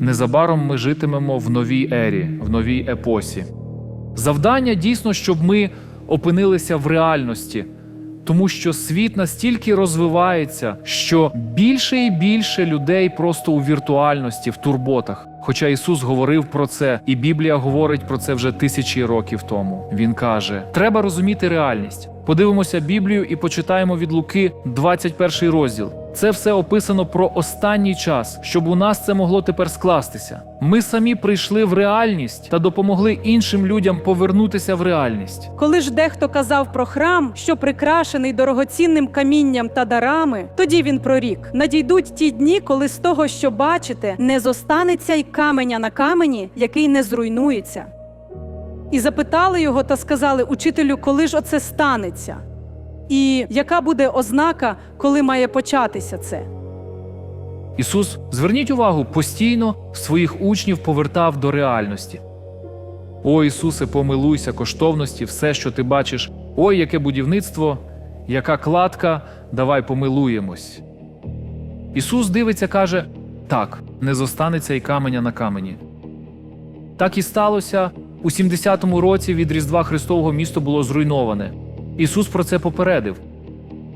Незабаром ми житимемо в новій ері, в новій епосі. Завдання дійсно, щоб ми опинилися в реальності, тому що світ настільки розвивається, що більше і більше людей просто у віртуальності, в турботах. Хоча Ісус говорив про це, і Біблія говорить про це вже тисячі років тому. Він каже: треба розуміти реальність. Подивимося Біблію і почитаємо від Луки 21 розділ. Це все описано про останній час, щоб у нас це могло тепер скластися. Ми самі прийшли в реальність та допомогли іншим людям повернутися в реальність. Коли ж дехто казав про храм, що прикрашений дорогоцінним камінням та дарами, тоді він прорік: надійдуть ті дні, коли з того, що бачите, не зостанеться й каменя на камені, який не зруйнується. І запитали його та сказали: Учителю, коли ж оце станеться? І яка буде ознака, коли має початися це? Ісус, зверніть увагу, постійно своїх учнів повертав до реальності. О Ісусе, помилуйся, коштовності, все, що ти бачиш. Ой, яке будівництво, яка кладка, давай помилуємось. Ісус дивиться, каже: так, не зостанеться й каменя на камені. Так і сталося. У 70-му році від Різдва Христового місто було зруйноване. Ісус про це попередив.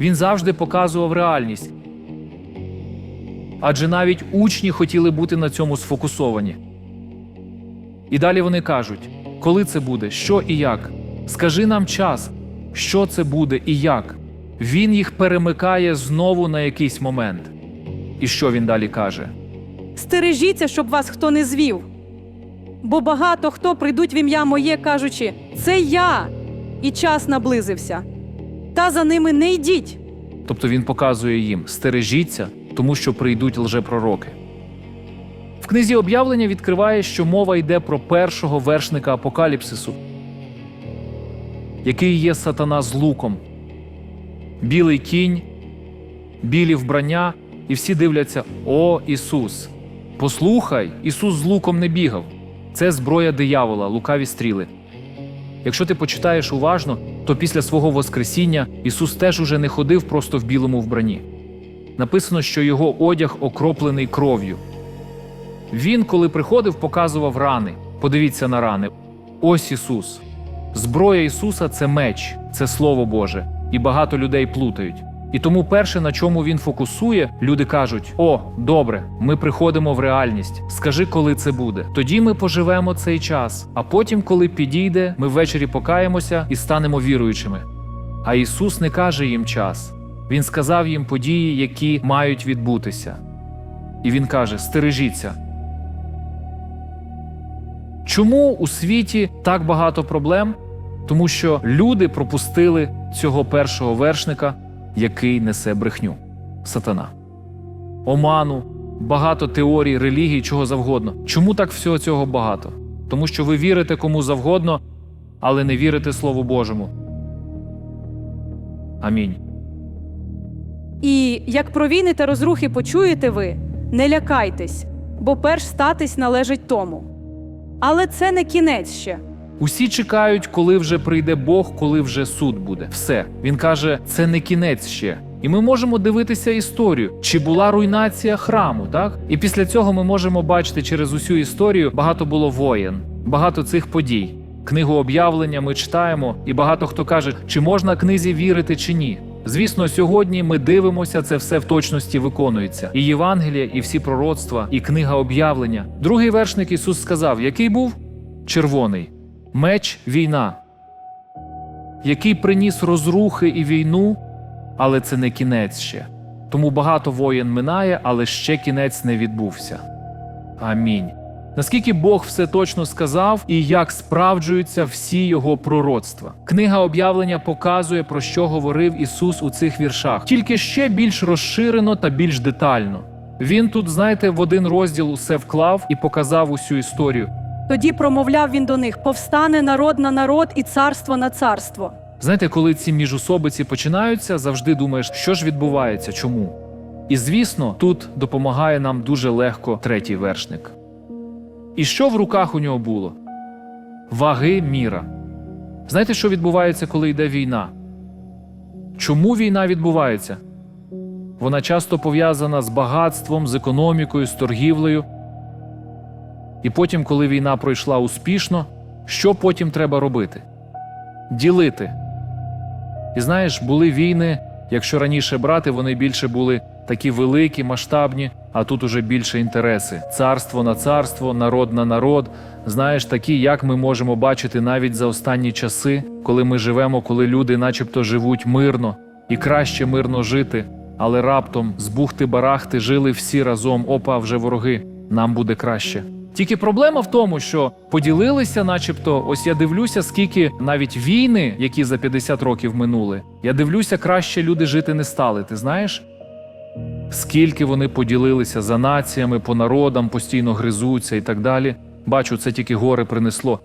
Він завжди показував реальність. Адже навіть учні хотіли бути на цьому сфокусовані. І далі вони кажуть: коли це буде, що і як? Скажи нам час, що це буде і як. Він їх перемикає знову на якийсь момент. І що він далі каже? Стережіться, щоб вас хто не звів. Бо багато хто прийдуть в ім'я моє, кажучи, це я, і час наблизився. Та за ними не йдіть. Тобто він показує їм: стережіться, тому що прийдуть лжепророки. В книзі об'явлення відкриває, що мова йде про першого вершника апокаліпсису, який є сатана з луком, білий кінь, білі вбрання, і всі дивляться: О Ісус! Послухай, Ісус з луком не бігав. Це зброя диявола, лукаві стріли. Якщо ти почитаєш уважно, то після свого Воскресіння Ісус теж уже не ходив просто в білому вбранні. Написано, що його одяг окроплений кров'ю. Він, коли приходив, показував рани. Подивіться на рани. Ось Ісус. Зброя Ісуса це меч, це Слово Боже, і багато людей плутають. І тому перше, на чому він фокусує, люди кажуть: О, добре, ми приходимо в реальність. Скажи, коли це буде. Тоді ми поживемо цей час. А потім, коли підійде, ми ввечері покаємося і станемо віруючими. А Ісус не каже їм час. Він сказав їм події, які мають відбутися. І Він каже: стережіться. Чому у світі так багато проблем? Тому що люди пропустили цього першого вершника, який несе брехню сатана, оману, багато теорій, релігій, чого завгодно. Чому так всього цього багато? Тому що ви вірите кому завгодно, але не вірите Слову Божому. Амінь. І як про війни та розрухи почуєте ви, не лякайтесь, бо перш статись належить тому. Але це не кінець ще. Усі чекають, коли вже прийде Бог, коли вже суд буде. Все. Він каже, це не кінець ще. І ми можемо дивитися історію, чи була руйнація храму, так? І після цього ми можемо бачити через усю історію багато було воєн, багато цих подій. Книгу об'явлення ми читаємо, і багато хто каже, чи можна книзі вірити чи ні. Звісно, сьогодні ми дивимося, це все в точності виконується. І Євангелія, і всі пророцтва, і книга об'явлення. Другий вершник Ісус сказав, який був червоний меч війна, який приніс розрухи і війну, але це не кінець ще. Тому багато воєн минає, але ще кінець не відбувся. Амінь. Наскільки Бог все точно сказав і як справджуються всі його пророцтва. Книга об'явлення показує, про що говорив Ісус у цих віршах, тільки ще більш розширено та більш детально. Він тут, знаєте, в один розділ усе вклав і показав усю історію. Тоді промовляв він до них: повстане народ на народ і царство на царство. Знаєте, коли ці міжусобиці починаються, завжди думаєш, що ж відбувається, чому. І звісно, тут допомагає нам дуже легко третій вершник. І що в руках у нього було? Ваги міра. Знаєте, що відбувається, коли йде війна? Чому війна відбувається? Вона часто пов'язана з багатством, з економікою, з торгівлею. І потім, коли війна пройшла успішно, що потім треба робити? Ділити. І знаєш, були війни, якщо раніше брати, вони більше були такі великі, масштабні, а тут уже більше інтереси: царство на царство, народ на народ. Знаєш, такі, як ми можемо бачити навіть за останні часи, коли ми живемо, коли люди, начебто, живуть мирно і краще мирно жити, але раптом з бухти-барахти жили всі разом. Опа, вже вороги. Нам буде краще. Тільки проблема в тому, що поділилися, начебто, ось я дивлюся, скільки навіть війни, які за 50 років минули, я дивлюся, краще люди жити не стали. Ти знаєш? Скільки вони поділилися за націями, по народам, постійно гризуться і так далі. Бачу, це тільки горе принесло.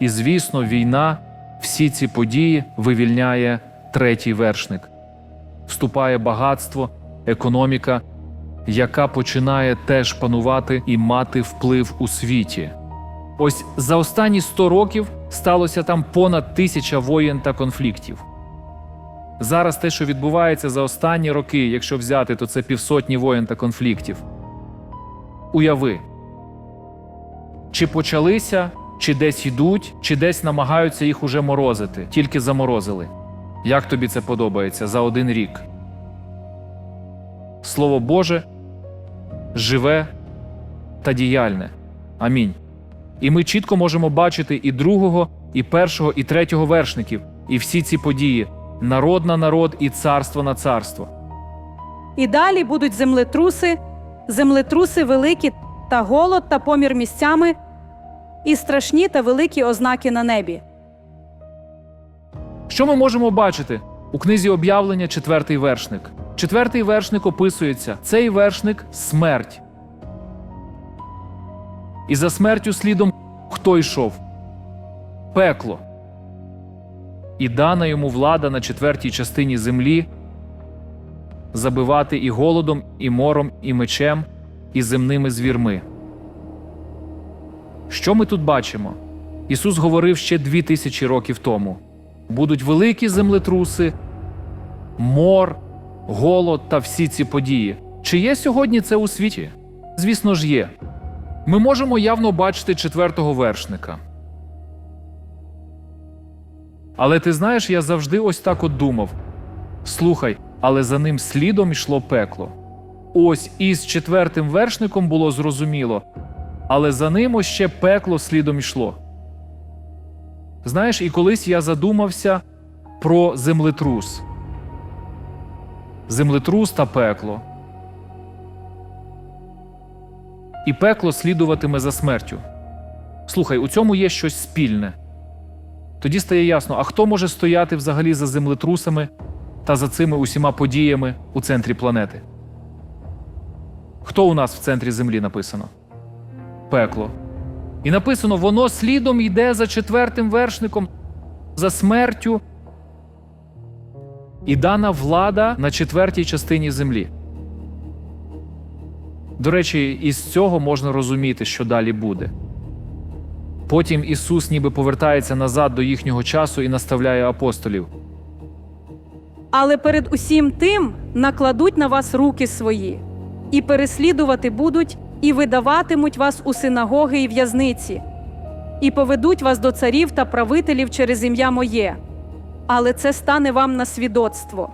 І звісно, війна, всі ці події вивільняє третій вершник. Вступає багатство, економіка, яка починає теж панувати і мати вплив у світі. Ось за останні 100 років сталося там понад тисяча воєн та конфліктів. Зараз те, що відбувається за останні роки, якщо взяти, то це півсотні воєн та конфліктів. Уяви, чи почалися, чи десь йдуть, чи десь намагаються їх уже морозити, тільки заморозили. Як тобі це подобається за один рік? Слово Боже живе та діяльне. Амінь. І ми чітко можемо бачити і другого, і першого, і третього вершників, і всі ці події народ на народ і царство на царство. І далі будуть землетруси, землетруси великі та голод та помір місцями, і страшні та великі ознаки на небі. Що ми можемо бачити у книзі об'явлення четвертий вершник? Четвертий вершник описується цей вершник смерть. І за смертю слідом хто йшов? Пекло. І дана йому влада на четвертій частині землі забивати і голодом, і мором, і мечем, і земними звірми. Що ми тут бачимо? Ісус говорив ще дві тисячі років тому. Будуть великі землетруси, мор, голод та всі ці події. Чи є сьогодні це у світі? Звісно ж, є. Ми можемо явно бачити четвертого вершника. Але ти знаєш, я завжди ось так от думав: слухай, але за ним слідом йшло пекло. Ось із четвертим вершником було зрозуміло, але за ним ось ще пекло слідом йшло. Знаєш, і колись я задумався про землетрус. Землетрус та пекло. І пекло слідуватиме за смертю. Слухай, у цьому є щось спільне. Тоді стає ясно, а хто може стояти взагалі за землетрусами та за цими усіма подіями у центрі планети? Хто у нас в центрі Землі написано? Пекло. І написано: воно слідом йде за четвертим вершником, за смертю. І дана влада на четвертій частині землі. До речі, із цього можна розуміти, що далі буде. Потім Ісус ніби повертається назад до їхнього часу і наставляє апостолів. Але перед усім тим накладуть на вас руки свої, і переслідувати будуть, і видаватимуть вас у синагоги і в'язниці, і поведуть вас до царів та правителів через ім'я моє, але це стане вам на свідоцтво.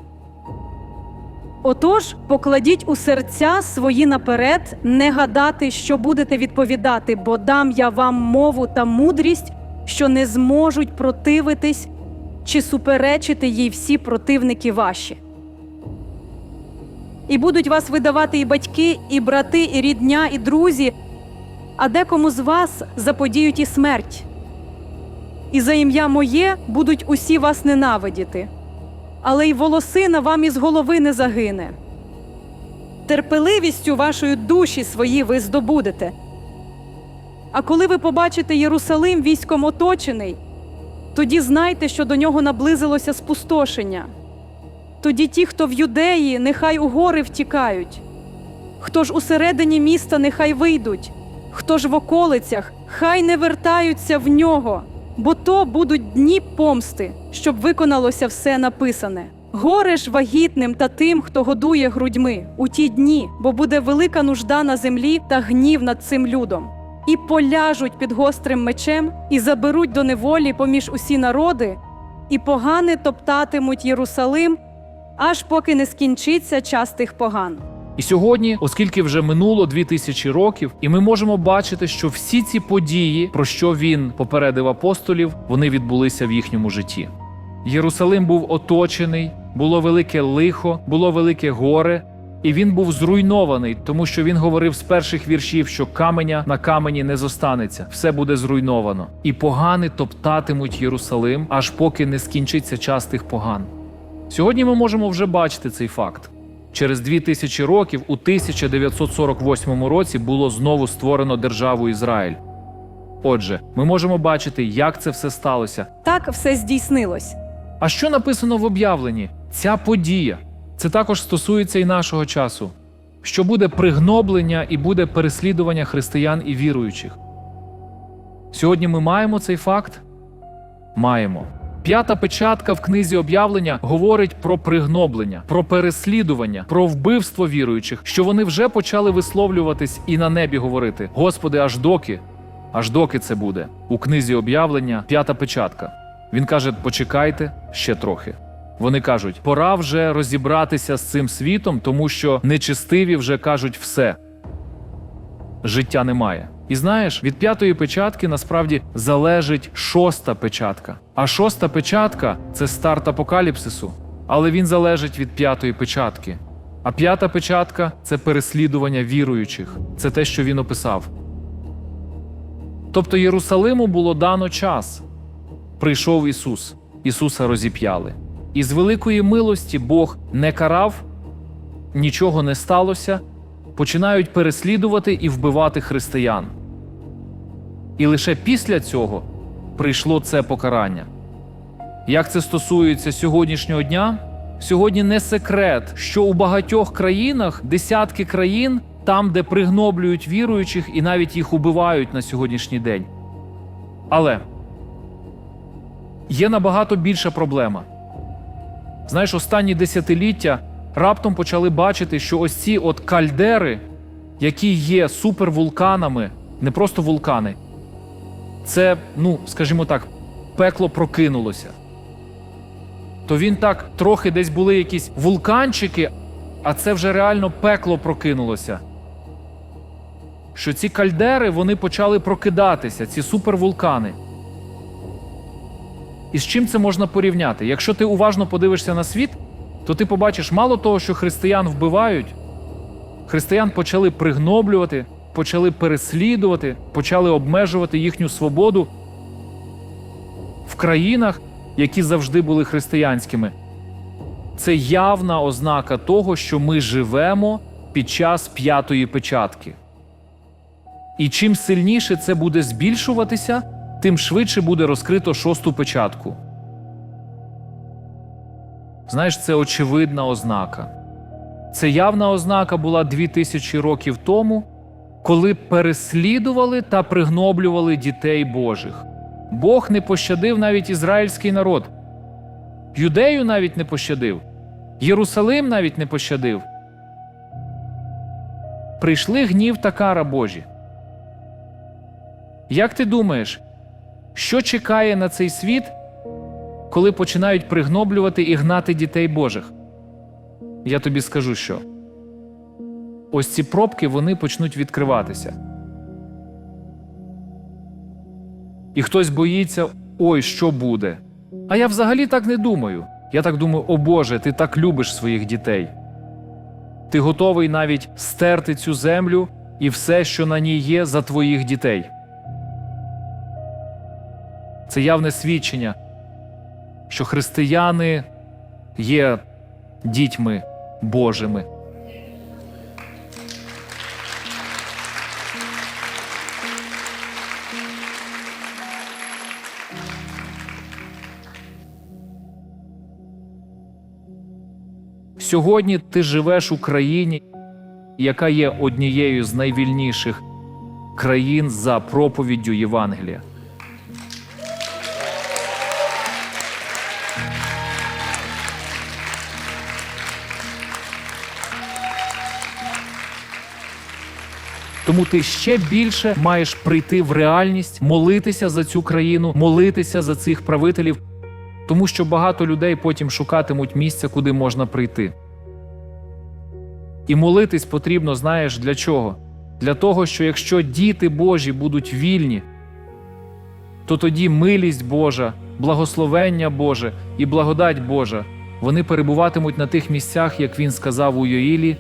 Отож, покладіть у серця свої наперед, не гадати, що будете відповідати, бо дам я вам мову та мудрість, що не зможуть противитись чи суперечити їй всі противники ваші. І будуть вас видавати і батьки, і брати, і рідня, і друзі, а декому з вас заподіють і смерть. І за ім'я моє будуть усі вас ненавидіти, але й волосина вам із голови не загине. Терпеливістю вашої душі свої ви здобудете. А коли ви побачите Єрусалим військом оточений, тоді знайте, що до нього наблизилося спустошення. Тоді ті, хто в юдеї, нехай у гори втікають. Хто ж усередині міста, нехай вийдуть, хто ж в околицях, хай не вертаються в нього, бо то будуть дні помсти, щоб виконалося все написане. Горе ж вагітним та тим, хто годує грудьми у ті дні, бо буде велика нужда на землі та гнів над цим людом. і поляжуть під гострим мечем, і заберуть до неволі поміж усі народи, і погани топтатимуть Єрусалим, аж поки не скінчиться час тих поган. І сьогодні, оскільки вже минуло дві тисячі років, і ми можемо бачити, що всі ці події, про що він попередив апостолів, вони відбулися в їхньому житті. Єрусалим був оточений, було велике лихо, було велике горе, і він був зруйнований, тому що він говорив з перших віршів, що каменя на камені не зостанеться, все буде зруйновано. І погани топтатимуть Єрусалим, аж поки не скінчиться час тих поган. Сьогодні ми можемо вже бачити цей факт. Через дві тисячі років, у 1948 році, було знову створено державу Ізраїль. Отже, ми можемо бачити, як це все сталося. Так все здійснилось. А що написано в об'явленні? Ця подія. Це також стосується і нашого часу, що буде пригноблення і буде переслідування християн і віруючих. Сьогодні ми маємо цей факт? Маємо. П'ята печатка в книзі об'явлення говорить про пригноблення, про переслідування, про вбивство віруючих, що вони вже почали висловлюватись і на небі говорити: Господи, аж доки, аж доки це буде. У книзі об'явлення п'ята печатка. Він каже: почекайте ще трохи. Вони кажуть, пора вже розібратися з цим світом, тому що нечистиві вже кажуть все. Життя немає. І знаєш, від п'ятої печатки насправді залежить шоста печатка. А шоста печатка це старт апокаліпсису. Але він залежить від п'ятої печатки. А п'ята печатка це переслідування віруючих. Це те, що він описав. Тобто Єрусалиму було дано час. Прийшов Ісус, Ісуса розіп'яли. І з великої милості Бог не карав, нічого не сталося, починають переслідувати і вбивати християн. І лише після цього прийшло це покарання. Як це стосується сьогоднішнього дня? Сьогодні не секрет, що у багатьох країнах десятки країн, там, де пригноблюють віруючих і навіть їх убивають на сьогоднішній день. Але є набагато більша проблема. Знаєш, останні десятиліття раптом почали бачити, що ось ці от кальдери, які є супервулканами, не просто вулкани, це, ну, скажімо так, пекло прокинулося. То він так трохи десь були якісь вулканчики, а це вже реально пекло прокинулося. Що ці кальдери вони почали прокидатися, ці супервулкани. І з чим це можна порівняти? Якщо ти уважно подивишся на світ, то ти побачиш мало того, що християн вбивають, християн почали пригноблювати, почали переслідувати, почали обмежувати їхню свободу в країнах, які завжди були християнськими. Це явна ознака того, що ми живемо під час п'ятої печатки. І чим сильніше це буде збільшуватися, тим швидше буде розкрито шосту печатку. Знаєш, це очевидна ознака. Це явна ознака була дві тисячі років тому, коли переслідували та пригноблювали дітей Божих. Бог не пощадив навіть ізраїльський народ. Юдею навіть не пощадив, Єрусалим навіть не пощадив. Прийшли гнів та кара Божі. Як ти думаєш, що чекає на цей світ, коли починають пригноблювати і гнати дітей Божих? Я тобі скажу що. Ось ці пробки вони почнуть відкриватися. І хтось боїться, ой, що буде. А я взагалі так не думаю. Я так думаю, о Боже, ти так любиш своїх дітей. Ти готовий навіть стерти цю землю і все, що на ній є, за твоїх дітей. Це явне свідчення, що християни є дітьми Божими. Сьогодні ти живеш у країні, яка є однією з найвільніших країн за проповіддю Євангелія. Тому ти ще більше маєш прийти в реальність, молитися за цю країну, молитися за цих правителів, тому що багато людей потім шукатимуть місця, куди можна прийти. І молитись потрібно, знаєш, для чого? Для того, що якщо діти Божі будуть вільні, то тоді милість Божа, благословення Боже і благодать Божа вони перебуватимуть на тих місцях, як він сказав у Йоїлі,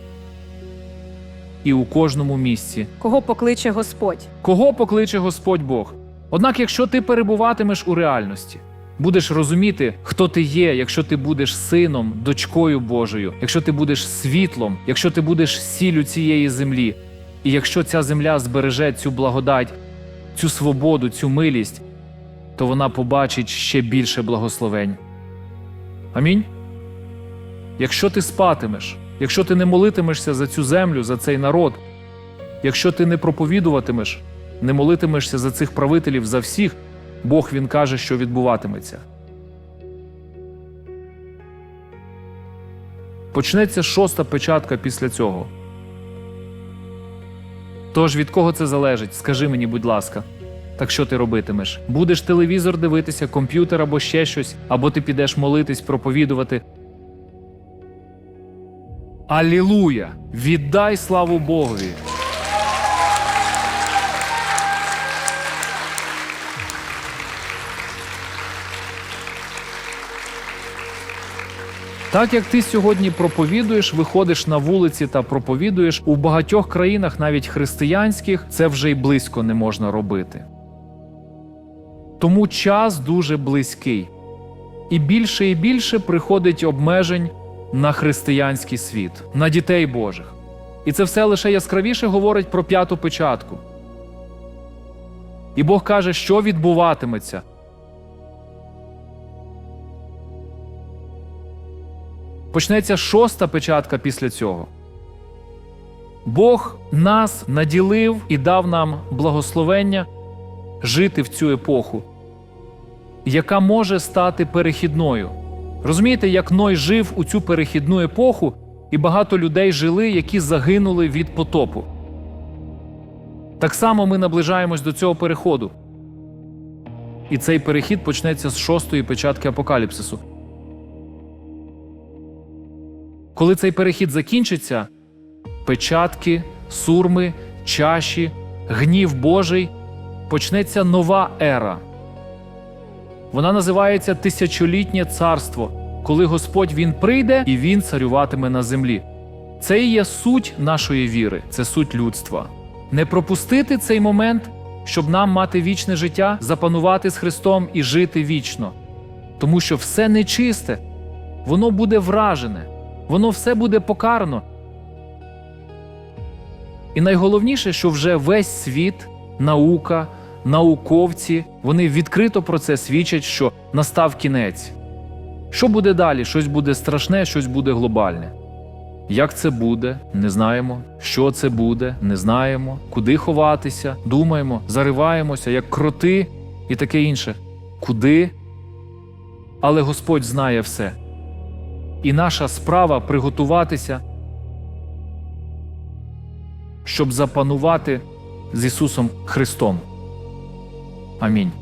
і у кожному місці. Кого покличе Господь? Кого покличе Господь Бог? Однак, якщо ти перебуватимеш у реальності, будеш розуміти, хто ти є, якщо ти будеш сином, дочкою Божою, якщо ти будеш світлом, якщо ти будеш сіллю цієї землі, і якщо ця земля збереже цю благодать, цю свободу, цю милість, то вона побачить ще більше благословень. Амінь. Якщо ти спатимеш, якщо ти не молитимешся за цю землю, за цей народ, якщо ти не проповідуватимеш, не молитимешся за цих правителів, за всіх, Бог він каже, що відбуватиметься. Почнеться шоста печатка після цього. Тож від кого це залежить? Скажи мені, будь ласка. Так що ти робитимеш? Будеш телевізор дивитися, комп'ютер або ще щось, або ти підеш молитись, проповідувати. Алілуя! Віддай славу Богові! Так як ти сьогодні проповідуєш, виходиш на вулиці та проповідуєш у багатьох країнах, навіть християнських, це вже й близько не можна робити. Тому час дуже близький, і більше і більше приходить обмежень на християнський світ, на дітей Божих. І це все лише яскравіше говорить про п'яту печатку. І Бог каже, що відбуватиметься. Почнеться шоста печатка після цього. Бог нас наділив і дав нам благословення жити в цю епоху, яка може стати перехідною. Розумієте, як Ной жив у цю перехідну епоху, і багато людей жили, які загинули від потопу. Так само ми наближаємось до цього переходу. І цей перехід почнеться з шостої печатки апокаліпсису. Коли цей перехід закінчиться, печатки, сурми, чаші, гнів Божий, почнеться нова ера. Вона називається Тисячолітнє царство, коли Господь Він прийде і Він царюватиме на землі. Це і є суть нашої віри, це суть людства. Не пропустити цей момент, щоб нам мати вічне життя, запанувати з Христом і жити вічно. Тому що все нечисте, воно буде вражене, воно все буде покарано. І найголовніше, що вже весь світ, наука, науковці, вони відкрито про це свідчать, що настав кінець. Що буде далі? Щось буде страшне, щось буде глобальне. Як це буде, не знаємо. Що це буде, не знаємо. Куди ховатися, думаємо, зариваємося, як кроти і таке інше. Куди? Але Господь знає все. І наша справа приготуватися, щоб запанувати з Ісусом Христом. Амінь.